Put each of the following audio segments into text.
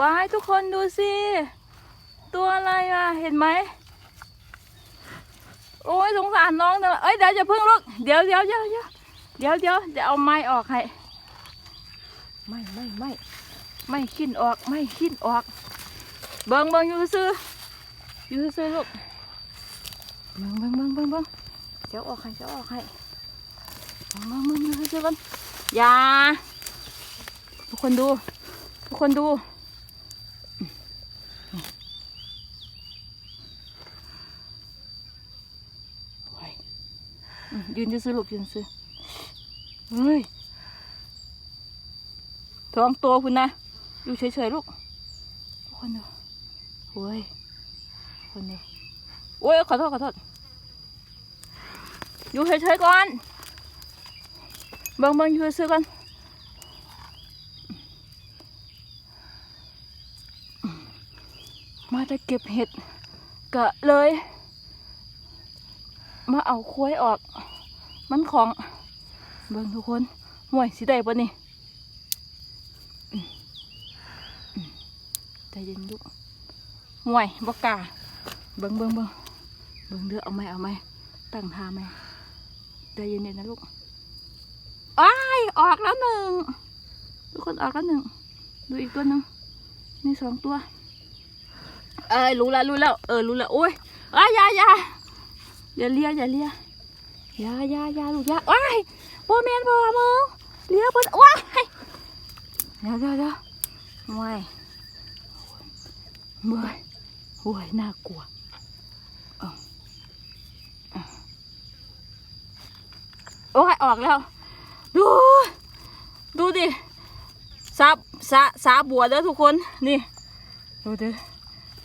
ว้ายทุกคนดูสิ ตัวอะไรอะ เห็นไหม โอ้ยสงสารน้องเนอะเอ้ยเดี๋ยวจะพึ่งลูกเดี๋ยวเดี๋ยวเดี๋ยวเดี๋ยวเดี๋ยวเดี๋ยวเดี๋ยวเอาไม้ออกให้ ไม่ไม่ไม่ไม่ขิ้นออกไม่ขิ้นออก เบิ้งเบิ้งอยู่ซื้ออยู่ซื้อลูก เบิ้งเบิ้งเบิ้งเบิ้งเบิ้งเดี๋ยวออกให้เดี๋ยวออกให้เบิ้งเบิ้งเบิ้งอยู่ซื้อกันอย่าทุกคนดู ทุกคนดู ยืนซื้อลูกยืนซื้อเฮ้ยท้องตัวคุณนะ อยู่เฉยๆลูกทุกคนดูโอ้ยคนดูโอ้ยขอโทษขอโทษ อยู่เฉยๆก่อน เบิ่งเบิ่งอยู่ซื้อก่อน มาจะเก็บเห็ดกะเลย มาเอาคุ้ยออก มันของ เบิ่งทุกคนห่วยสิได้ปะนี่ใจเย็นลูกห่วยบกล้าเบิ่งเบิ่งเบิ่งเบิ่งเด้อเอาไหมเอาไหมตั้งท่าไหมใจเย็นๆนะลูกอ้ายออกแล้วหนึ่งทุกคนออกแล้วหนึ่งดูอีกตัวหนึ่งนี่สองตัว เอ้ยรู้แล้วรู้แล้วเออรู้แล้วโอ้ยอ้ายยายาอย่าเลียอย่าเลียยายายาลูกยาว้ายโบแมนบอมึงเลียเพิ่นว้ายเดี๋ยวเดี๋ยวเดี๋ยวว้ายเมื่อยโอ้ยน่ากลัวโอ้ยออกแล้ว ดู ดูดิสาสาสาบัวเด้อทุกคน นี่ ดูดิ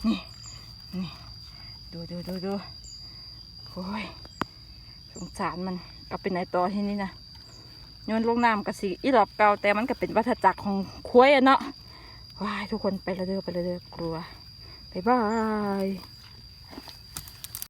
นี่นี่ดูดูดูดูโอ้ยสงสารมันเอาเป็นไหนต่อที่นี่นะโยนลงน้ำกระสีอีหลอบเก่าแต่มันก็เป็นวัฏจักรของคุ้ยอะเนาะว้ายทุกคนไปละเด้อไปละเด้อกลัวบ๊ายบาย